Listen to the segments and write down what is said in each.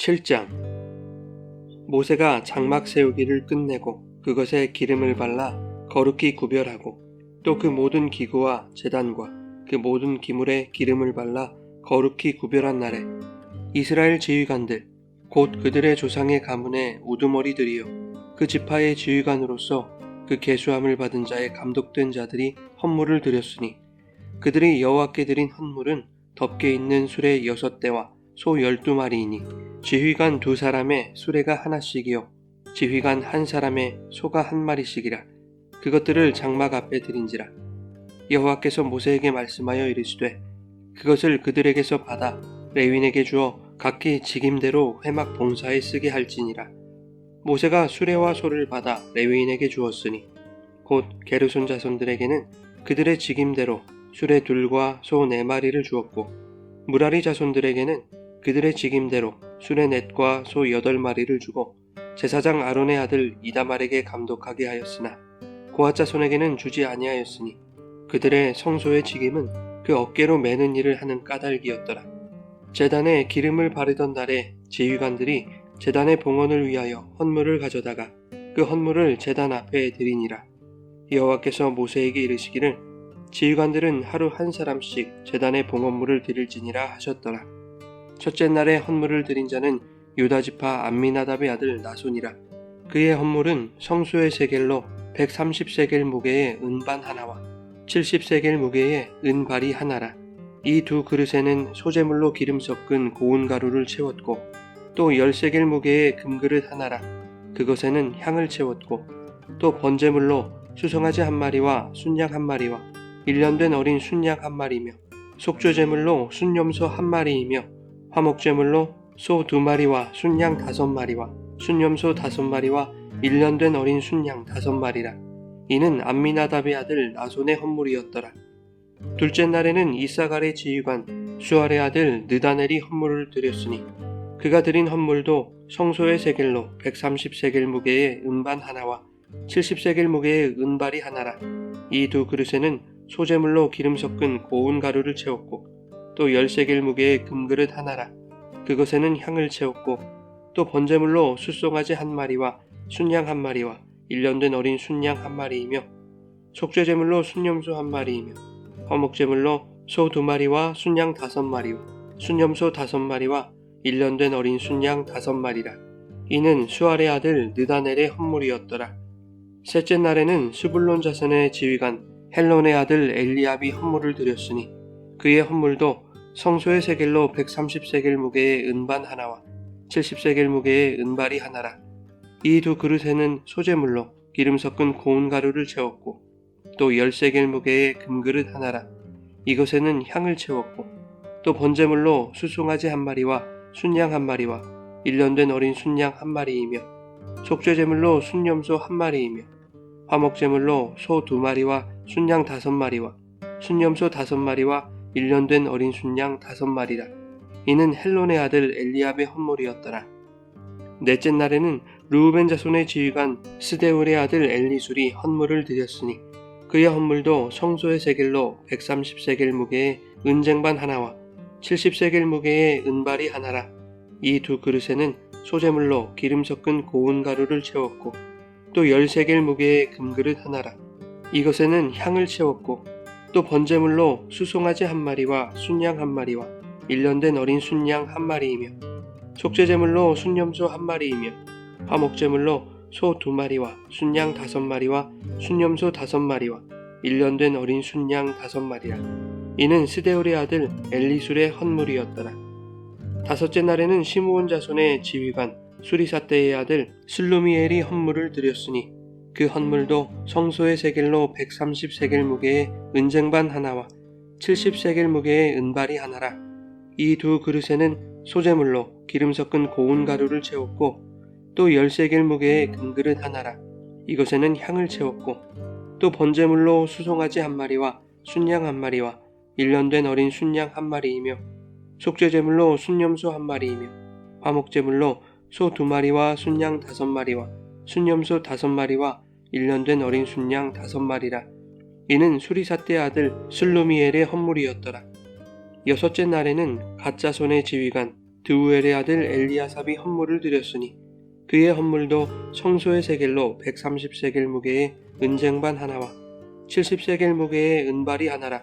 7장. 모세가 장막 세우기를 끝내고 그것에 기름을 발라 거룩히 구별하고 또 그 모든 기구와 재단과 그 모든 기물에 기름을 발라 거룩히 구별한 날에 이스라엘 지휘관들 곧 그들의 조상의 가문의 우두머리들이요. 그 지파의 지휘관으로서 그 계수함을 받은 자의 감독된 자들이 헌물을 드렸으니 그들이 여호와께 드린 헌물은 덮개 있는 수레 여섯 대와 소 열두 마리이니 지휘관 두 사람의 수레가 하나씩이요. 지휘관 한 사람의 소가 한 마리씩이라 그것들을 장막 앞에 드린지라. 여호와께서 모세에게 말씀하여 이르시되 그것을 그들에게서 받아 레윈에게 주어 각기 직임대로 회막 봉사에 쓰게 할지니라. 모세가 수레와 소를 받아 레위인에게 주었으니 곧 게르손 자손들에게는 그들의 직임대로 수레 둘과 소 네 마리를 주었고 무라리 자손들에게는 그들의 직임대로 수레 넷과 소 여덟 마리를 주고 제사장 아론의 아들 이다말에게 감독하게 하였으나 고아 자손에게는 주지 아니하였으니 그들의 성소의 직임은 그 어깨로 매는 일을 하는 까닭이었더라. 제단에 기름을 바르던 날에 지휘관들이 제단의 봉헌을 위하여 헌물을 가져다가 그 헌물을 제단 앞에 드리니라. 여호와께서 모세에게 이르시기를 지휘관들은 하루 한 사람씩 제단의 봉헌물을 드릴지니라 하셨더라. 첫째 날에 헌물을 드린 자는 유다 지파 암미나답의 아들 나손이라. 그의 헌물은 성수의 세겔로 130세겔 무게의 은반 하나와 70세겔 무게의 은발이 하나라. 이 두 그릇에는 소재물로 기름 섞은 고운 가루를 채웠고 또 10세겔 무게의 금그릇 하나라. 그것에는 향을 채웠고 또 번제물로 수송아지 한 마리와 순양 한 마리와 일년된 어린 순양 한 마리며 속죄제물로 순염소 한 마리이며 화목제물로 소 두 마리와 순양 다섯 마리와 순염소 다섯 마리와 일년된 어린 순양 다섯 마리라. 이는 암미나답의 아들 나손의 헌물이었더라. 둘째 날에는 이사갈의 지휘관 수알의 아들 느다넬이 헌물을 드렸으니 그가 드린 헌물도 성소의 세겔로 130세겔 무게의 은반 하나와 70세겔 무게의 은발이 하나라. 이 두 그릇에는 소재물로 기름 섞은 고운 가루를 채웠고 또 10세겔 무게의 금그릇 하나라. 그것에는 향을 채웠고 또 번제물로 숫송아지 한 마리와 순양 한 마리와 일년된 어린 순양 한 마리이며 속죄제물로 순염소 한 마리이며 화목제물로 소 두 마리와 순양 다섯 마리와 순염소 다섯 마리와 일년된 어린 순양 다섯 마리라. 이는 수알의 아들 느다넬의 헌물이었더라. 셋째 날에는 스불론 자손의 지휘관 헬론의 아들 엘리압이 헌물을 드렸으니 그의 헌물도 성소의 세겔로 130세겔 무게의 은반 하나와 70세겔 무게의 은발이 하나라. 이 두 그릇에는 소재물로 기름 섞은 고운 가루를 채웠고 또 10세겔 무게의 금그릇 하나라. 이것에는 향을 채웠고 또 번제물로 수송아지 한 마리와 순양 한 마리와 일년된 어린 순양 한 마리이며 속죄제물로 순염소 한 마리이며 화목제물로 소 두 마리와 순양 다섯 마리와 순염소 다섯 마리와 일년된 어린 순양 다섯 마리라. 이는 헬론의 아들 엘리압의 헌물이었더라. 넷째 날에는 루우벤 자손의 지휘관 스데울의 아들 엘리술이 헌물을 드렸으니 그의 헌물도 성소의 세겔로 130세겔 무게의 은쟁반 하나와 70세겔 무게의 은발이 하나라. 이 두 그릇에는 소재물로 기름 섞은 고운 가루를 채웠고 또 10세겔 무게의 금그릇 하나라. 이것에는 향을 채웠고 또 번제물로 수송아지 한 마리와 순양 한 마리와 일년된 어린 순양 한 마리이며 속죄제물로 순염소 한 마리이며 화목제물로 소 두 마리와 순양 다섯 마리와 순염소 다섯 마리와 일년된 어린 순양 다섯 마리라. 이는 스데울의 아들 엘리술의 헌물이었더라. 다섯째 날에는 시므온 자손의 지휘관 수리사떼의 아들 슬루미엘이 헌물을 드렸으니 그 헌물도 성소의 세겔로 130세겔 무게의 은쟁반 하나와 70세겔 무게의 은발이 하나라. 이 두 그릇에는 소재물로 기름 섞은 고운 가루를 채웠고 또 10세겔 무게의 금그릇 하나라. 이것에는 향을 채웠고 또 번제물로 수송아지 한 마리와 순양 한 마리와 일년된 어린 순양 한 마리이며 속죄제물로 순염소 한 마리이며 화목제물로 소 두 마리와 순양 다섯 마리와 순염소 다섯 마리와 일년된 어린 순양 다섯 마리라. 이는 수리사떼 아들 슬루미엘의 헌물이었더라. 여섯째 날에는 가짜 손의 지휘관 드우엘의 아들 엘리아삽이 헌물을 드렸으니 그의 헌물도 성소의 세겔로 130세겔 무게의 은쟁반 하나와 70세겔 무게의 은발이 하나라.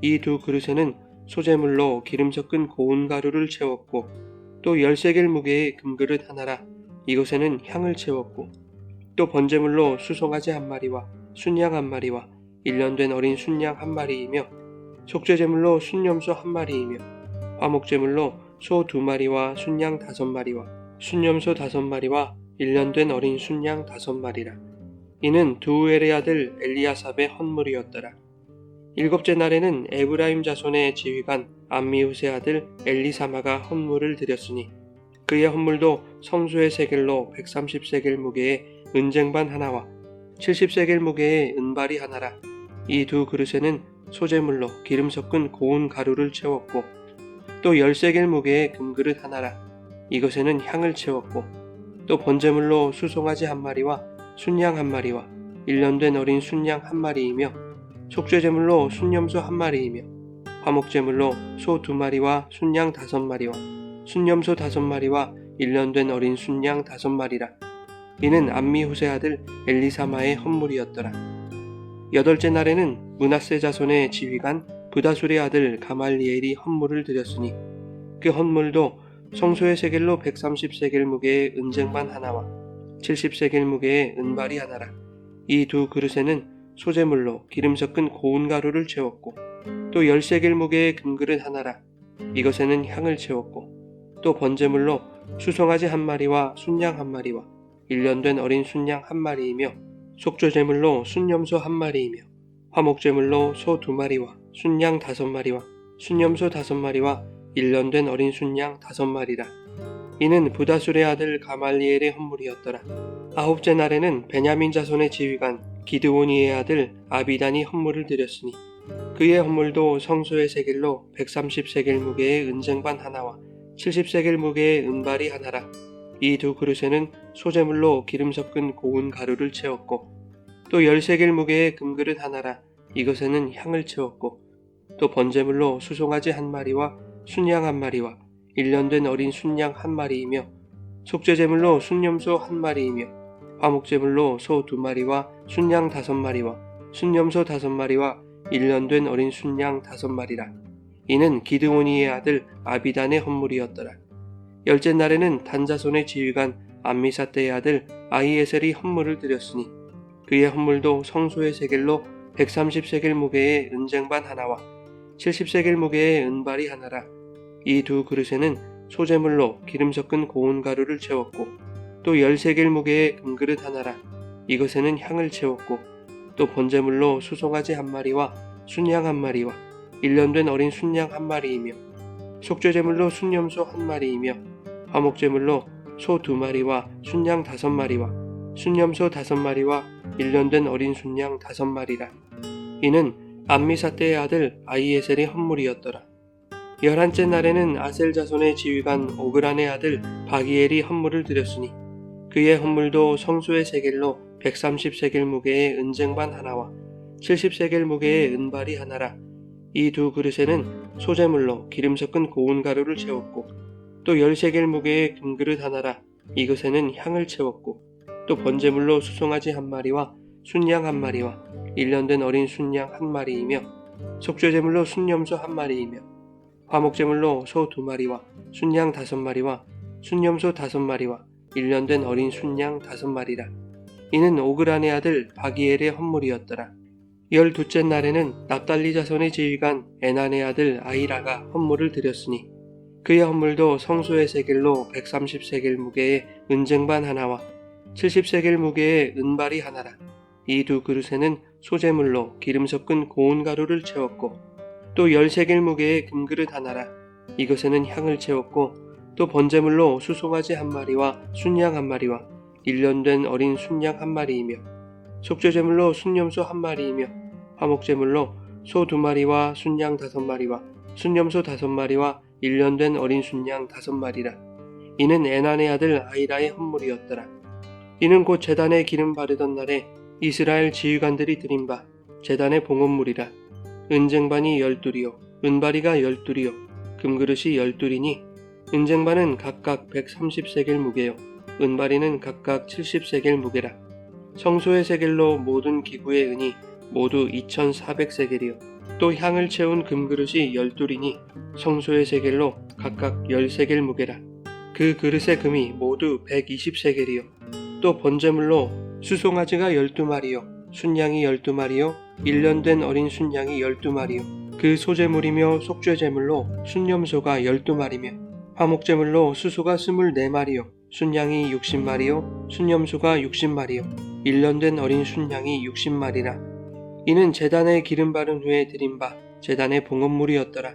이 두 그릇에는 소재물로 기름 섞은 고운 가루를 채웠고 또 10세겔 무게의 금그릇 하나라. 이것에는 향을 채웠고 또 번제물로 수송아지 한 마리와 순양 한 마리와 일년된 어린 순양 한 마리이며 속죄제물로 순염소 한 마리이며 화목제물로 소 두 마리와 순양 다섯 마리와 순염소 다섯 마리와 일년된 어린 순양 다섯 마리라. 이는 두우엘의 아들 엘리아삽의 헌물이었더라. 일곱째 날에는 에브라임 자손의 지휘관 암미우스의 아들 엘리사마가 헌물을 드렸으니 그의 헌물도 성소의 세겔로 130세겔 무게의 은쟁반 하나와 70세겔 무게의 은발이 하나라. 이 두 그릇에는 소재물로 기름 섞은 고운 가루를 채웠고 또 10세겔 무게의 금그릇 하나라. 이것에는 향을 채웠고 또 번제물로 수송아지 한 마리와 순양 한 마리와 일년된 어린 순양 한 마리이며 속죄제물로 순염소 한 마리이며 화목제물로 소 두 마리와 순양 다섯 마리와 순염소 다섯 마리와 일년된 어린 순양 다섯 마리라. 이는 암미후세 아들 엘리사마의 헌물이었더라. 여덟째 날에는 문하세 자손의 지휘관 부다술의 아들 가말리엘이 헌물을 드렸으니 그 헌물도 성소의 세겔로 130세겔 무게의 은쟁반 하나와 70세겔 무게의 은발이 하나라. 이 두 그릇에는 소재물로 기름 섞은 고운 가루를 채웠고 또 10세겔 무게의 금그릇 하나라. 이것에는 향을 채웠고 또 번제물로 수송아지 한 마리와 순양 한 마리와 일년된 어린 순양 한 마리이며 속죄제물로 순염소 한 마리이며 화목제물로 소 두 마리와 순양 다섯 마리와 순염소 다섯 마리와 일년된 어린 순양 다섯 마리라. 이는 부다술의 아들 가말리엘의 헌물이었더라. 아홉째 날에는 베냐민 자손의 지휘관 기드오니의 아들 아비단이 헌물을 드렸으니 그의 헌물도 성소의 세겔로 130세겔 무게의 은쟁반 하나와 70세겔 무게의 은발이 하나라. 이 두 그릇에는 소재물로 기름 섞은 고운 가루를 채웠고 또 10세겔 무게의 금그릇 하나라. 이것에는 향을 채웠고 또 번제물로 수송아지 한 마리와 순양 한 마리와 일년된 어린 순양 한 마리이며 속죄제물로 순염소 한 마리이며 화목제물로 소 두 마리와 순양 다섯 마리와 순염소 다섯 마리와 일년된 어린 순양 다섯 마리라. 이는 기드오니의 아들 아비단의 헌물이었더라. 열째 날에는 단자손의 지휘관 암미사떼의 아들 아이에셀이 헌물을 드렸으니 그의 헌물도 성소의 세겔로 130세겔 무게의 은쟁반 하나와 70세겔 무게의 은발이 하나라. 이 두 그릇에는 소재물로 기름 섞은 고운 가루를 채웠고 또 10세겔 무게의 금그릇 하나라. 이것에는 향을 채웠고 또 번제물로 수송아지 한 마리와 순양 한 마리와 일년된 어린 순양 한 마리이며 속죄제물로 순염소 한 마리이며 화목제물로 소 두 마리와 순양 다섯 마리와 순염소 다섯 마리와 일년된 어린 순양 다섯 마리라. 이는 암미사떼의 아들 아이에셀의 헌물이었더라. 열한째 날에는 아셀 자손의 지휘관 오그란의 아들 바기엘이 헌물을 드렸으니 그의 헌물도 성소의 세겔로 130세겔 무게의 은쟁반 하나와 70세겔 무게의 은발이 하나라. 이 두 그릇에는 소재물로 기름 섞은 고운 가루를 채웠고 또 10세겔 무게의 금그릇 하나라. 이것에는 향을 채웠고 또 번제물로 수송아지 한 마리와 순양 한 마리와 일년된 어린 순양 한 마리이며 속죄제물로 순염소 한 마리이며 화목제물로 소 두 마리와 순양 다섯 마리와 순염소 다섯 마리와 일년된 어린 순양 다섯 마리라. 이는 오그란의 아들 바기엘의 헌물이었더라. 열두째 날에는 납달리 자손의 지휘관 에난의 아들 아이라가 헌물을 드렸으니 그의 헌물도 성소의 세겔로 130세겔 무게의 은쟁반 하나와 70세겔 무게의 은발이 하나라. 이 두 그릇에는 소재물로 기름 섞은 고운 가루를 채웠고 또 10세겔 무게의 금그릇 하나라. 이것에는 향을 채웠고 또 번제물로 수송아지 한 마리와 순양 한 마리와 일년된 어린 순양 한 마리이며 속죄제물로 순염소 한 마리이며 화목제물로 소 두 마리와 순양 다섯 마리와 순염소 다섯 마리와 일년된 어린 순양 다섯 마리라. 이는 에난의 아들 아이라의 헌물이었더라. 이는 곧 제단에 기름 바르던 날에 이스라엘 지휘관들이 드린 바 제단의 봉헌물이라. 은쟁반이 열둘이요 은바리가 열둘이요 금그릇이 열둘이니 은쟁반은 각각 130세겔 무게요. 은바리는 각각 70세겔 무게라. 성소의 세겔로 모든 기구의 은이 모두 2,400세겔이요. 또 향을 채운 금그릇이 열둘이니 성소의 세겔로 각각 10세겔 무게라. 그 그릇의 금이 모두 120세겔이요. 또 번제물로 수송아지가 12마리요. 순양이 12마리요. 1년 된 어린 순양이 12마리요. 그 소제물이며 속죄제물로 순염소가 12마리며 화목제물로 수소가 24마리요. 순양이 60마리요. 순염소가 60마리요. 1년 된 어린 순양이 60마리라. 이는 제단에 기름 바른 후에 드린 바 제단의 봉헌물이었더라.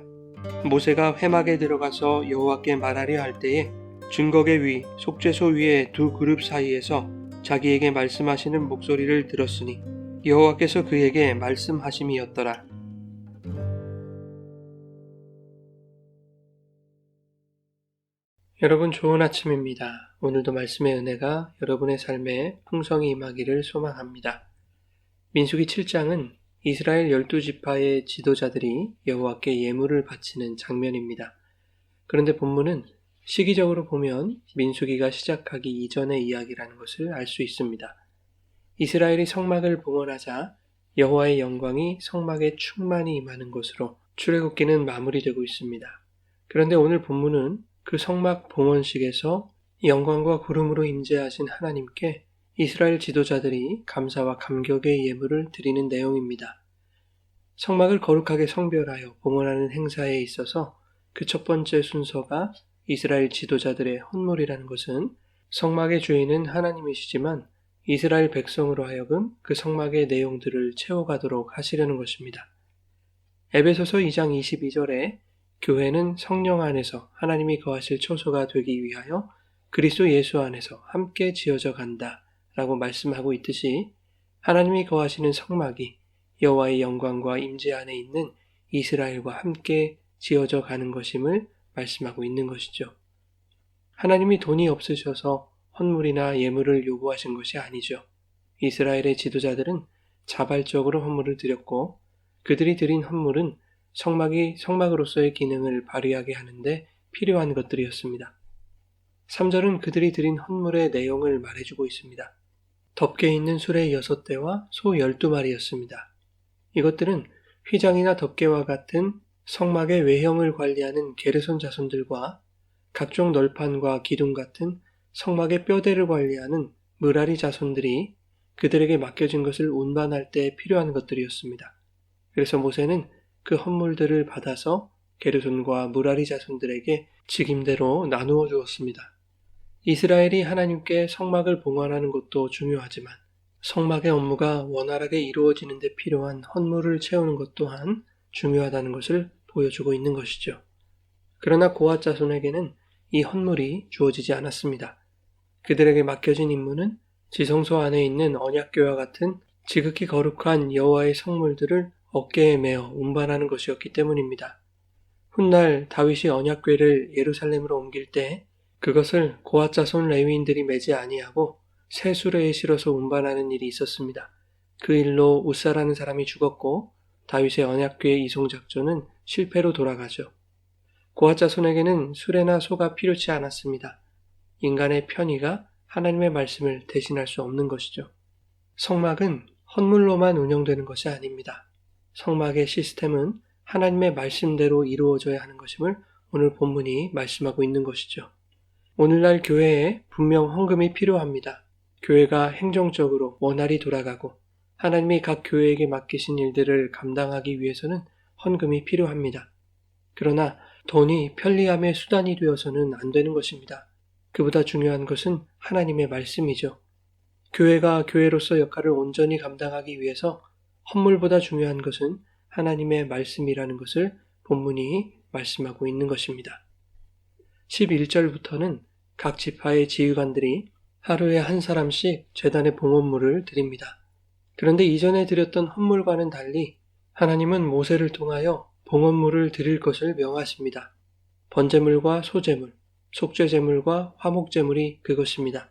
모세가 회막에 들어가서 여호와께 말하려 할 때에 증거계 위 속죄소 위에 두 그룹 사이에서 자기에게 말씀하시는 목소리를 들었으니 여호와께서 그에게 말씀하심이었더라. 여러분 좋은 아침입니다. 오늘도 말씀의 은혜가 여러분의 삶에 풍성히 임하기를 소망합니다. 민수기 7장은 이스라엘 열두 지파의 지도자들이 여호와께 예물을 바치는 장면입니다. 그런데 본문은 시기적으로 보면 민수기가 시작하기 이전의 이야기라는 것을 알 수 있습니다. 이스라엘이 성막을 봉헌하자 여호와의 영광이 성막에 충만히 임하는 것으로 출애굽기는 마무리되고 있습니다. 그런데 오늘 본문은 그 성막 봉헌식에서 영광과 구름으로 임재하신 하나님께 이스라엘 지도자들이 감사와 감격의 예물을 드리는 내용입니다. 성막을 거룩하게 성별하여 봉헌하는 행사에 있어서 그 첫 번째 순서가 이스라엘 지도자들의 헌물이라는 것은 성막의 주인은 하나님이시지만 이스라엘 백성으로 하여금 그 성막의 내용들을 채워가도록 하시려는 것입니다. 에베소서 2장 22절에 교회는 성령 안에서 하나님이 거하실 초소가 되기 위하여 그리스도 예수 안에서 함께 지어져 간다 라고 말씀하고 있듯이 하나님이 거하시는 성막이 여호와의 영광과 임재 안에 있는 이스라엘과 함께 지어져 가는 것임을 말씀하고 있는 것이죠. 하나님이 돈이 없으셔서 헌물이나 예물을 요구하신 것이 아니죠. 이스라엘의 지도자들은 자발적으로 헌물을 드렸고 그들이 드린 헌물은 성막이 성막으로서의 기능을 발휘하게 하는데 필요한 것들이었습니다. 3절은 그들이 드린 헌물의 내용을 말해주고 있습니다. 덮개 있는 수레 6대와 소 12마리였습니다. 이것들은 휘장이나 덮개와 같은 성막의 외형을 관리하는 게르손 자손들과 각종 널판과 기둥 같은 성막의 뼈대를 관리하는 무라리 자손들이 그들에게 맡겨진 것을 운반할 때 필요한 것들이었습니다. 그래서 모세는 그 헌물들을 받아서 게르손과 무라리 자손들에게 직임대로 나누어 주었습니다. 이스라엘이 하나님께 성막을 봉헌하는 것도 중요하지만 성막의 업무가 원활하게 이루어지는 데 필요한 헌물을 채우는 것 또한 중요하다는 것을 보여주고 있는 것이죠. 그러나 고아 자손에게는 이 헌물이 주어지지 않았습니다. 그들에게 맡겨진 임무는 지성소 안에 있는 언약궤와 같은 지극히 거룩한 여호와의 성물들을 어깨에 메어 운반하는 것이었기 때문입니다. 훗날 다윗이 언약궤를 예루살렘으로 옮길 때 그것을 고아 자손 레위인들이 매지 아니하고 새 수레에 실어서 운반하는 일이 있었습니다. 그 일로 우사라는 사람이 죽었고 다윗의 언약궤의 이송 작전은 실패로 돌아가죠. 고아 자손에게는 수레나 소가 필요치 않았습니다. 인간의 편의가 하나님의 말씀을 대신할 수 없는 것이죠. 성막은 헌물로만 운영되는 것이 아닙니다. 성막의 시스템은 하나님의 말씀대로 이루어져야 하는 것임을 오늘 본문이 말씀하고 있는 것이죠. 오늘날 교회에 분명 헌금이 필요합니다. 교회가 행정적으로 원활히 돌아가고 하나님이 각 교회에게 맡기신 일들을 감당하기 위해서는 헌금이 필요합니다. 그러나 돈이 편리함의 수단이 되어서는 안 되는 것입니다. 그보다 중요한 것은 하나님의 말씀이죠. 교회가 교회로서 역할을 온전히 감당하기 위해서 헌물보다 중요한 것은 하나님의 말씀이라는 것을 본문이 말씀하고 있는 것입니다. 11절부터는 각 지파의 지휘관들이 하루에 한 사람씩 재단의 봉헌물을 드립니다. 그런데 이전에 드렸던 헌물과는 달리 하나님은 모세를 통하여 봉헌물을 드릴 것을 명하십니다. 번제물과 소제물, 속죄제물과 화목제물이 그것입니다.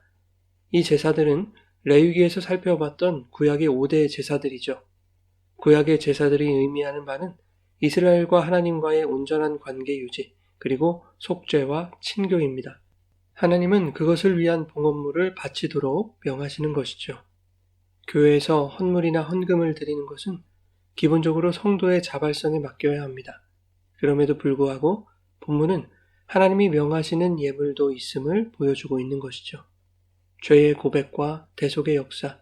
이 제사들은 레위기에서 살펴봤던 구약의 5대 제사들이죠. 구약의 제사들이 의미하는 바는 이스라엘과 하나님과의 온전한 관계 유지, 그리고 속죄와 친교입니다. 하나님은 그것을 위한 봉헌물을 바치도록 명하시는 것이죠. 교회에서 헌물이나 헌금을 드리는 것은 기본적으로 성도의 자발성에 맡겨야 합니다. 그럼에도 불구하고 본문은 하나님이 명하시는 예물도 있음을 보여주고 있는 것이죠. 죄의 고백과 대속의 역사,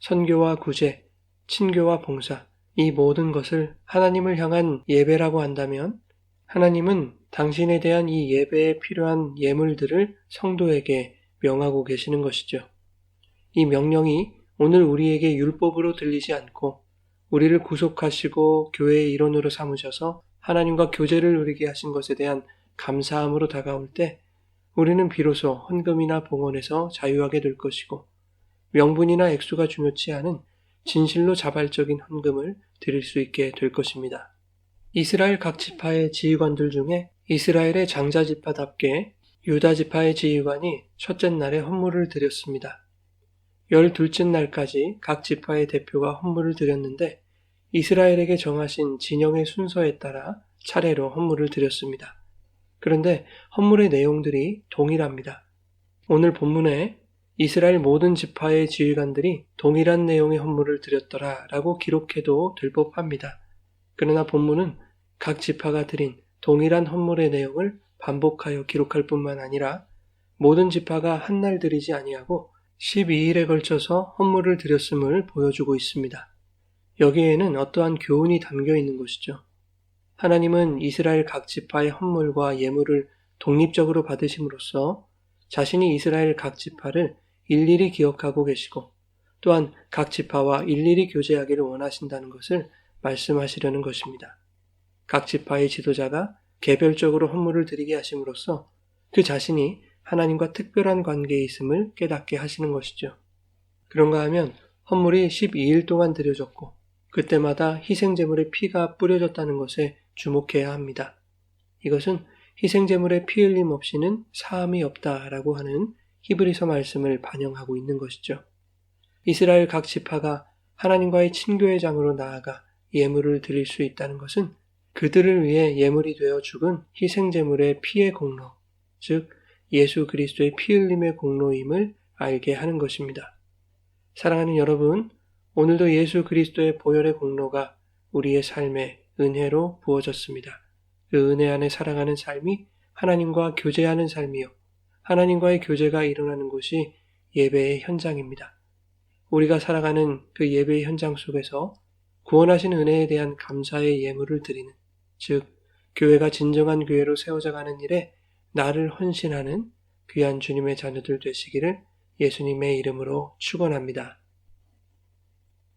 선교와 구제, 친교와 봉사, 이 모든 것을 하나님을 향한 예배라고 한다면 하나님은 당신에 대한 이 예배에 필요한 예물들을 성도에게 명하고 계시는 것이죠. 이 명령이 오늘 우리에게 율법으로 들리지 않고 우리를 구속하시고 교회의 일원으로 삼으셔서 하나님과 교제를 누리게 하신 것에 대한 감사함으로 다가올 때 우리는 비로소 헌금이나 봉헌에서 자유하게 될 것이고 명분이나 액수가 중요치 않은 진실로 자발적인 헌금을 드릴 수 있게 될 것입니다. 이스라엘 각 지파의 지휘관들 중에 이스라엘의 장자 지파답게 유다 지파의 지휘관이 첫째 날에 헌물을 드렸습니다. 열둘째 날까지 각 지파의 대표가 헌물을 드렸는데 이스라엘에게 정하신 진영의 순서에 따라 차례로 헌물을 드렸습니다. 그런데 헌물의 내용들이 동일합니다. 오늘 본문에 이스라엘 모든 지파의 지휘관들이 동일한 내용의 헌물을 드렸더라 라고 기록해도 될 법합니다. 그러나 본문은 각 지파가 드린 동일한 헌물의 내용을 반복하여 기록할 뿐만 아니라 모든 지파가 한 날 드리지 아니하고 12일에 걸쳐서 헌물을 드렸음을 보여주고 있습니다. 여기에는 어떠한 교훈이 담겨 있는 것이죠. 하나님은 이스라엘 각 지파의 헌물과 예물을 독립적으로 받으심으로써 자신이 이스라엘 각 지파를 일일이 기억하고 계시고 또한 각 지파와 일일이 교제하기를 원하신다는 것을 말씀하시려는 것입니다. 각 지파의 지도자가 개별적으로 헌물을 드리게 하심으로써 그 자신이 하나님과 특별한 관계에 있음을 깨닫게 하시는 것이죠. 그런가 하면 헌물이 12일 동안 드려졌고 그때마다 희생제물의 피가 뿌려졌다는 것에 주목해야 합니다. 이것은 희생제물의 피 흘림 없이는 사함이 없다라고 하는 히브리서 말씀을 반영하고 있는 것이죠. 이스라엘 각 지파가 하나님과의 친교의 장으로 나아가 예물을 드릴 수 있다는 것은 그들을 위해 예물이 되어 죽은 희생제물의 피의 공로, 즉 예수 그리스도의 피 흘림의 공로임을 알게 하는 것입니다. 사랑하는 여러분, 오늘도 예수 그리스도의 보혈의 공로가 우리의 삶에 은혜로 부어졌습니다. 그 은혜 안에 살아가는 삶이 하나님과 교제하는 삶이요. 하나님과의 교제가 일어나는 곳이 예배의 현장입니다. 우리가 살아가는 그 예배의 현장 속에서 구원하신 은혜에 대한 감사의 예물을 드리는, 즉, 교회가 진정한 교회로 세워져가는 일에 나를 헌신하는 귀한 주님의 자녀들 되시기를 예수님의 이름으로 축원합니다.